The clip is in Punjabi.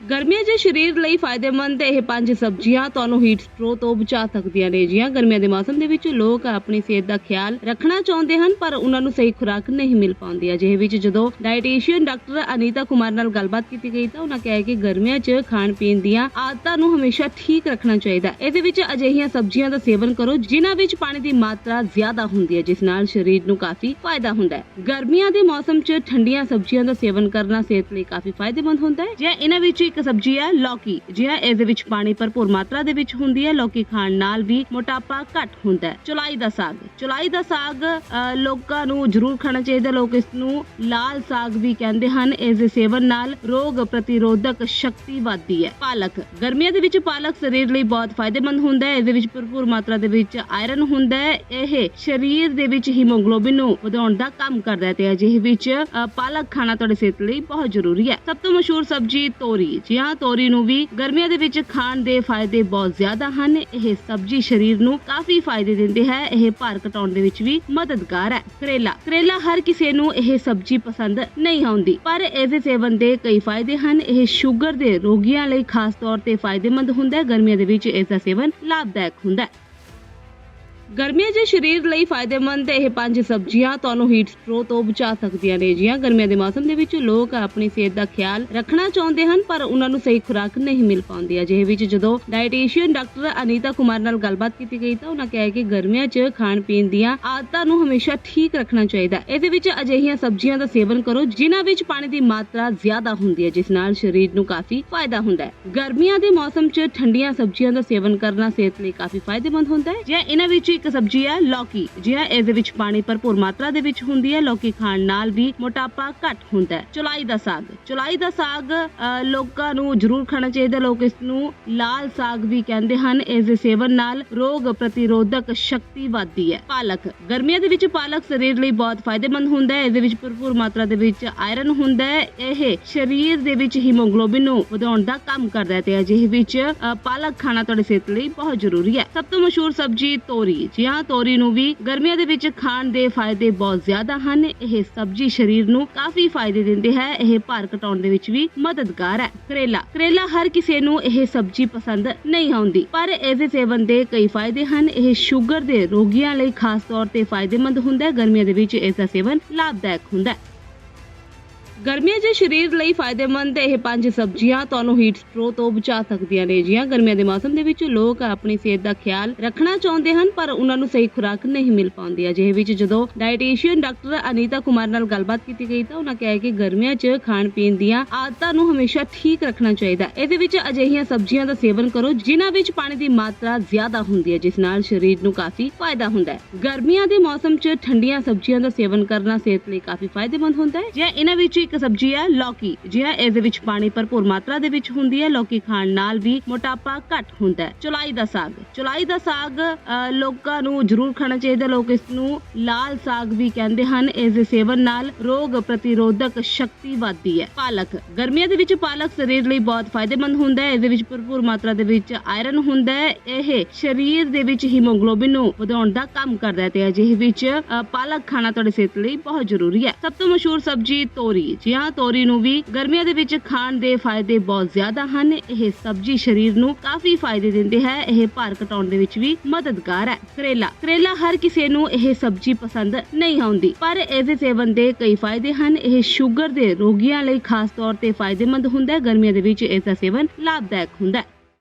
ਗਰਮੀਆਂ 'ਚ ਸਰੀਰ ਲਈ ਫਾਇਦੇਮੰਦ ਇਹ ਪੰਜ ਸਬਜ਼ੀਆਂ ਤੁਹਾਨੂੰ ਹੀਟ ਸਟ੍ਰੋਕ ਤੋਂ ਬਚਾ ਸਕਦੀਆਂ ਨੇ ਜੀਆਂ। ਗਰਮੀਆਂ ਦੇ ਮੌਸਮ ਦੇ ਵਿੱਚ ਲੋਕ ਆਪਣੀ ਸਿਹਤ ਦਾ ਖਿਆਲ ਰੱਖਣਾ ਚਾਹੁੰਦੇ ਹਨ, ਪਰ ਉਹਨਾਂ ਨੂੰ ਸਹੀ ਖੁਰਾਕ ਨਹੀਂ ਮਿਲ ਪਾਉਂਦੀ ਅਜਿਹੇ ਵਿੱਚ ਜਦੋਂ ਡਾਈਟੀਸ਼ੀਅਨ ਡਾਕਟਰ ਅਨੀਤਾ ਕੁਮਾਰ ਨਾਲ ਗੱਲਬਾਤ ਕੀਤੀ ਗਈ ਤਾਂ ਉਹਨਾਂ ਕਿਹਾ ਕਿ ਗਰਮੀਆਂ 'ਚ ਖਾਣ ਪੀਣ ਦੀਆਂ ਆਦਤਾਂ ਨੂੰ ਹਮੇਸ਼ਾ ਠੀਕ ਰੱਖਣਾ ਚਾਹੀਦਾ। ਇਹਦੇ ਵਿੱਚ ਅਜਿਹੀਆਂ ਸਬਜ਼ੀਆਂ ਦਾ ਸੇਵਨ ਕਰੋ ਜਿਨ੍ਹਾਂ ਵਿੱਚ ਪਾਣੀ ਦੀ ਮਾਤਰਾ ਜ਼ਿਆਦਾ ਹੁੰਦੀ ਹੈ, ਜਿਸ ਨਾਲ ਸਰੀਰ ਨੂੰ ਕਾਫੀ ਫਾਇਦਾ ਹੁੰਦਾ ਹੈ। ਗਰਮੀਆਂ ਦੇ ਮੌਸਮ 'ਚ ਠੰਡੀਆਂ ਸਬਜ਼ੀਆਂ ਦਾ ਸੇਵਨ ਕਰਨਾ ਸਿਹਤ ਲਈ ਕਾਫੀ ਫਾਇਦੇਮੰਦ ਹੁੰਦਾ ਹੈ। ਜੇ ਇਹਨਾਂ ਵਿੱਚ ਇੱਕ ਸਬਜ਼ੀ ਹੈ ਲੌਕੀ, ਜਿਹੜਾ ਇਸ ਦੇ ਵਿੱਚ ਪਾਣੀ ਭਰਪੂਰ ਮਾਤਰਾ ਦੇ ਵਿੱਚ ਹੁੰਦੀ ਹੈ, ਲੌਕੀ ਖਾਣ ਨਾਲ ਵੀ ਮੋਟਾਪਾ ਘੱਟ ਹੁੰਦਾ ਹੈ। ਚੁਲਾਈ ਦਾ ਸਾਗ, ਚੁਲਾਈ ਦਾ ਸਾਗ ਲੋਕਾਂ ਨੂੰ ਜ਼ਰੂਰ ਖਾਣਾ ਚਾਹੀਦਾ, ਲੋਕ ਇਸ ਨੂੰ ਲਾਲ ਸਾਗ ਵੀ ਕਹਿੰਦੇ ਹਨ, ਇਸ ਦੇ ਸੇਵਨ ਨਾਲ ਰੋਗ ਪ੍ਰਤੀਰੋਧਕ ਸ਼ਕਤੀ ਵੱਧਦੀ ਹੈ। ਪਾਲਕ, ਗਰਮੀਆਂ ਦੇ ਵਿੱਚ ਪਾਲਕ ਸਰੀਰ ਲਈ ਬਹੁਤ ਫਾਇਦੇਮੰਦ ਹੁੰਦਾ ਹੈ, ਇਸ ਦੇ ਵਿੱਚ ਭਰਪੂਰ ਮਾਤਰਾ ਦੇ ਵਿੱਚ ਆਇਰਨ ਹੁੰਦਾ ਹੈ, ਇਹ ਸਰੀਰ ਦੇ ਵਿੱਚ ਹੀਮੋਗਲੋਬਿਨ ਨੂੰ ਵਧਾਉਣ ਦਾ ਕੰਮ ਕਰਦਾ ਹੈ ਤੇ ਅਜਿਹੇ ਵਿੱਚ ਪਾਲਕ ਖਾਣਾ ਤੁਹਾਡੀ ਸਿਹਤ ਲਈ ਬਹੁਤ ਜ਼ਰੂਰੀ ਹੈ। ਸਭ ਤੋਂ ਮਸ਼ਹੂਰ ਸਬਜ਼ੀ ਤੋਰੀ ਜੀ ਹਾਂ ਤੋਰੀ ਨੂੰ ਵੀ ਗਰਮੀਆਂ ਦੇ ਵਿੱਚ ਖਾਣ ਦੇ ਫਾਇਦੇ ਬਹੁਤ ਜ਼ਿਆਦਾ ਹਨ। ਇਹ ਸਬਜ਼ੀ ਸਰੀਰ ਨੂੰ ਕਾਫੀ ਫਾਇਦੇ ਦਿੰਦੀ ਹੈ। ਇਹ ਭਾਰ ਘਟਾਉਣ ਦੇ ਵਿੱਚ ਵੀ ਮਦਦਗਾਰ ਹੈ। ਕਰੇਲਾ। ਕਰੇਲਾ ਹਰ ਕਿਸੇ ਨੂੰ ਇਹ ਸਬਜ਼ੀ ਪਸੰਦ ਨਹੀਂ ਆਉਂਦੀ, ਪਰ ਇਸ ਦੇ ਸੇਵਨ ਦੇ ਕਈ ਫਾਇਦੇ ਹਨ। ਇਹ ਸ਼ੂਗਰ ਦੇ ਰੋਗੀਆਂ ਲਈ ਖਾਸ ਤੌਰ ਤੇ ਫਾਇਦੇਮੰਦ ਹੁੰਦਾ ਹੈ। ਗਰਮੀਆਂ ਦੇ ਵਿੱਚ ਇਸ ਦਾ ਸੇਵਨ ਲਾਭਦਾਇਕ ਹੁੰਦਾ ਹੈ। ਗਰਮੀਆਂ 'ਚ ਸਰੀਰ ਲਈ ਫਾਇਦੇਮੰਦ ਇਹ ਪੰਜ ਸਬਜ਼ੀਆਂ ਤੁਹਾਨੂੰ ਹੀਟ ਸਟ੍ਰੋਕ ਤੋਂ ਬਚਾ ਸਕਦੀਆਂ ਨੇ ਜੀਆਂ। ਗਰਮੀਆਂ ਦੇ ਮੌਸਮ ਦੇ ਵਿੱਚ ਲੋਕ ਆਪਣੀ ਸਿਹਤ ਦਾ ਖਿਆਲ ਰੱਖਣਾ ਚਾਹੁੰਦੇ ਹਨ, ਪਰ ਉਹਨਾਂ ਨੂੰ ਸਹੀ ਖੁਰਾਕ ਨਹੀਂ ਮਿਲ ਪਾਉਂਦੀ। ਅਜਿਹੇ ਵਿੱਚ ਜਦੋਂ ਡਾਈਟੀਸ਼ੀਅਨ ਡਾਕਟਰ ਅਨੀਤਾ ਕੁਮਾਰ ਨਾਲ ਗੱਲਬਾਤ ਕੀਤੀ ਗਈ ਤਾਂ ਉਹਨਾਂ ਕਿਹਾ ਕਿ ਗਰਮੀਆਂ 'ਚ ਖਾਣ ਪੀਣ ਦੀਆਂ ਆਦਤਾਂ ਨੂੰ ਹਮੇਸ਼ਾ ਠੀਕ ਰੱਖਣਾ ਚਾਹੀਦਾ। ਇਹਦੇ ਵਿੱਚ ਅਜਿਹੀਆਂ ਸਬਜ਼ੀਆਂ ਦਾ ਸੇਵਨ ਕਰੋ ਜਿਨ੍ਹਾਂ ਵਿੱਚ ਪਾਣੀ ਦੀ ਮਾਤਰਾ ਜ਼ਿਆਦਾ ਹੁੰਦੀ ਹੈ, ਜਿਸ ਨਾਲ ਸਰੀਰ ਨੂੰ ਕਾਫੀ ਫਾਇਦਾ ਹੁੰਦਾ ਹੈ। ਗਰਮੀਆਂ ਦੇ ਮੌਸਮ 'ਚ ਠੰਡੀਆਂ ਸਬਜ਼ੀਆਂ ਦਾ ਸੇਵਨ ਕਰਨਾ ਸਿਹਤ ਲਈ ਕਾਫੀ ਫਾਇਦੇਮੰਦ ਹੁੰਦਾ ਹੈ। ਜੇ ਇਹਨਾਂ ਵਿੱਚ ਇੱਕ ਸਬਜ਼ੀ ਹੈ ਲੌਕੀ ਜਿਹੜਾ ਇਸ ਦੇ ਵਿੱਚ ਪਾਣੀ ਭਰਪੂਰ ਮਾਤਰਾ ਦੇ ਵਿੱਚ ਹੁੰਦੀ ਹੈ, ਲੌਕੀ ਖਾਣ ਨਾਲ ਵੀ ਮੋਟਾਪਾ ਘੱਟ ਹੁੰਦਾ ਹੈ। ਚੁਲਾਈ ਦਾ ਸਾਗ, ਚੁਲਾਈ ਦਾ ਸਾਗ ਲੋਕਾਂ ਨੂੰ ਜ਼ਰੂਰ ਖਾਣਾ ਚਾਹੀਦਾ, ਲੋਕ ਇਸ ਨੂੰ ਲਾਲ ਸਾਗ ਵੀ ਕਹਿੰਦੇ ਹਨ। ਇਸ ਦੇ ਸੇਵਨ ਨਾਲ ਰੋਗ ਪ੍ਰਤੀਰੋਧਕ ਸ਼ਕਤੀ ਵੱਧਦੀ ਹੈ। ਪਾਲਕ, ਗਰਮੀਆਂ ਦੇ ਵਿੱਚ ਪਾਲਕ ਸਰੀਰ ਲਈ ਬਹੁਤ ਫਾਇਦੇਮੰਦ ਹੁੰਦਾ ਹੈ। ਇਸ ਦੇ ਵਿੱਚ ਭਰਪੂਰ ਮਾਤਰਾ ਦੇ ਵਿੱਚ ਆਇਰਨ ਹੁੰਦਾ ਹੈ। ਇਹ ਸਰੀਰ ਦੇ ਵਿੱਚ ਹੀਮੋਗਲੋਬਿਨ ਨੂੰ ਵਧਾਉਣ ਦਾ ਕੰਮ ਕਰਦਾ ਹੈ ਤੇ ਅਜਿਹੇ ਵਿੱਚ ਪਾਲਕ ਖਾਣਾ ਤੁਹਾਡੀ ਸਿਹਤ ਲਈ ਬਹੁਤ ਜ਼ਰੂਰੀ ਹੈ। ਸਭ ਤੋਂ ਮਸ਼ਹੂਰ ਸਬਜ਼ੀ ਤੋਰੀ ਜੀ ਹਾਂ ਤੋਰੀ ਨੂੰ ਵੀ ਗਰਮੀਆਂ ਦੇ ਵਿੱਚ ਖਾਣ ਦੇ ਫਾਇਦੇ ਬਹੁਤ ਜ਼ਿਆਦਾ ਹਨ। ਇਹ ਸਬਜ਼ੀ ਸਰੀਰ ਨੂੰ ਕਾਫੀ ਫਾਇਦੇ ਦਿੰਦੀ ਹੈ। ਇਹ ਭਾਰ ਘਟਾਉਣ ਦੇ ਵਿੱਚ ਵੀ ਮਦਦਗਾਰ ਹੈ। ਕਰੇਲਾ। ਕਰੇਲਾ ਹਰ ਕਿਸੇ ਨੂੰ ਇਹ ਸਬਜ਼ੀ ਪਸੰਦ ਨਹੀਂ ਆਉਂਦੀ, ਪਰ ਇਸ ਸੇਵਨ ਦੇ ਕਈ ਫਾਇਦੇ ਹਨ। ਇਹ ਸ਼ੂਗਰ ਦੇ ਰੋਗੀਆਂ ਲਈ ਖਾਸ ਤੌਰ ਤੇ ਫਾਇਦੇਮੰਦ ਹੁੰਦਾ ਹੈ। ਗਰਮੀਆਂ ਦੇ ਵਿੱਚ ਇਸ ਦਾ ਸੇਵਨ ਲਾਭਦਾਇਕ ਹੁੰਦਾ ਹੈ। ਗਰਮੀਆਂ 'ਚ ਸਰੀਰ ਲਈ ਫਾਇਦੇਮੰਦ ਇਹ ਪੰਜ ਸਬਜ਼ੀਆਂ, ਤੁਹਾਨੂੰ ਹੀਟ ਸਟ੍ਰੋਕ ਤੋਂ ਬਚਾ ਸਕਦੀਆਂ ਨੇ ਜੀਆਂ। ਗਰਮੀਆਂ ਦੇ ਮੌਸਮ ਦੇ ਵਿੱਚ ਲੋਕ ਆਪਣੀ ਸਿਹਤ ਦਾ ਖਿਆਲ ਰੱਖਣਾ ਚਾਹੁੰਦੇ ਹਨ, ਪਰ ਉਹਨਾਂ ਨੂੰ ਸਹੀ ਖੁਰਾਕ ਨਹੀਂ ਮਿਲ ਪਾਉਂਦੀ। ਅਜਿਹੇ ਵਿੱਚ ਜਦੋਂ ਡਾਈਟੀਸ਼ੀਅਨ ਡਾਕਟਰ ਅਨੀਤਾ ਕੁਮਾਰ ਨਾਲ ਗੱਲਬਾਤ ਕੀਤੀ ਗਈ, ਤਾਂ ਉਹਨਾਂ ਕਿਹਾ ਕਿ ਗਰਮੀਆਂ 'ਚ ਖਾਣ ਪੀਣ ਦੀਆਂ ਆਦਤਾਂ ਨੂੰ ਹਮੇਸ਼ਾ ਠੀਕ ਰੱਖਣਾ ਚਾਹੀਦਾ। ਇਹਦੇ ਵਿੱਚ ਅਜਿਹੀਆਂ ਸਬਜ਼ੀਆਂ ਦਾ ਸੇਵਨ ਕਰੋ, ਜਿਨ੍ਹਾਂ ਵਿੱਚ ਪਾਣੀ ਦੀ ਮਾਤਰਾ ਜ਼ਿਆਦਾ ਹੁੰਦੀ ਹੈ, ਜਿਸ ਨਾਲ ਸਰੀਰ ਨੂੰ ਕਾਫੀ ਫਾਇਦਾ ਹੁੰਦਾ ਹੈ। ਗਰਮੀਆਂ ਦੇ ਮੌਸਮ 'ਚ ਠੰਡੀਆਂ ਸਬਜ਼ੀਆਂ ਦਾ ਸੇਵਨ ਕਰਨਾ ਸਿਹਤ ਲਈ ਕਾਫੀ ਫਾਇਦੇਮੰਦ ਹੁੰਦਾ ਹੈ। ਜੇ ਇਹਨਾਂ ਵਿੱਚ ਇੱਕ ਸਬਜ਼ੀ ਹੈ ਲੌਕੀ ਜਿਹੜਾ ਇਸ ਦੇ ਵਿੱਚ ਪਾਣੀ ਭਰਪੂਰ ਮਾਤਰਾ ਦੇ ਵਿੱਚ ਹੁੰਦੀ ਹੈ। ਲੌਕੀ ਖਾਣ ਨਾਲ ਵੀ ਮੋਟਾਪਾ ਘੱਟ ਹੁੰਦਾ ਹੈ। ਚੁਲਾਈ ਦਾ ਸਾਗ, ਚੁਲਾਈ ਦਾ ਸਾਗ ਲੋਕਾਂ ਨੂੰ ਜ਼ਰੂਰ ਖਾਣਾ ਚਾਹੀਦਾ ਲੋਕ ਇਸ ਨੂੰ ਲਾਲ ਸਾਗ ਵੀ ਕਹਿੰਦੇ ਹਨ। ਇਸ ਦੇ ਸੇਵਨ ਨਾਲ ਰੋਗ ਪ੍ਰਤੀਰੋਧਕ ਸ਼ਕਤੀ ਵੱਧਦੀ ਹੈ। ਪਾਲਕ, ਗਰਮੀਆਂ ਦੇ ਵਿੱਚ ਪਾਲਕ ਸਰੀਰ ਲਈ ਬਹੁਤ ਫਾਇਦੇਮੰਦ ਹੁੰਦਾ ਹੈ। ਇਸ ਦੇ ਵਿੱਚ ਭਰਪੂਰ ਮਾਤਰਾ ਦੇ ਵਿੱਚ ਆਇਰਨ ਹੁੰਦਾ ਹੈ। ਇਹ ਸਰੀਰ ਦੇ ਵਿੱਚ ਹੀਮੋਗਲੋਬਿਨ ਨੂੰ ਵਧਾਉਣ ਦਾ ਕੰਮ ਕਰਦਾ ਹੈ ਤੇ ਅਜਿਹੇ ਵਿੱਚ ਪਾਲਕ ਖਾਣਾ ਤੁਹਾਡੀ ਸਿਹਤ ਲਈ ਬਹੁਤ ਜ਼ਰੂਰੀ ਹੈ। ਸਭ ਤੋਂ ਮਸ਼ਹੂਰ ਸਬਜ਼ੀ ਤੋਰੀ ਜੀ ਹਾਂ ਤੋਰੀ ਨੂੰ ਵੀ ਗਰਮੀਆਂ ਦੇ ਵਿੱਚ ਖਾਣ ਦੇ ਫਾਇਦੇ ਬਹੁਤ ਜ਼ਿਆਦਾ ਹਨ। ਇਹ ਸਬਜ਼ੀ ਸਰੀਰ ਨੂੰ ਕਾਫੀ ਫਾਇਦੇ ਦਿੰਦੀ ਹੈ। ਇਹ ਭਾਰ ਘਟਾਉਣ ਦੇ ਵਿੱਚ ਵੀ ਮਦਦਗਾਰ ਹੈ। ਕਰੇਲਾ। ਕਰੇਲਾ ਹਰ ਕਿਸੇ ਨੂੰ ਇਹ ਸਬਜ਼ੀ ਪਸੰਦ ਨਹੀਂ ਆਉਂਦੀ, ਪਰ ਇਸ ਦੇ ਸੇਵਨ ਦੇ ਕਈ ਫਾਇਦੇ ਹਨ। ਇਹ ਸ਼ੂਗਰ ਦੇ ਰੋਗੀਆਂ ਲਈ ਖਾਸ ਤੌਰ ਤੇ ਫਾਇਦੇਮੰਦ ਹੁੰਦਾ ਹੈ। ਗਰਮੀਆਂ ਦੇ ਵਿੱਚ ਇਸ ਦਾ ਸੇਵਨ ਲਾਭਦਾਇਕ ਹੁੰਦਾ ਹੈ।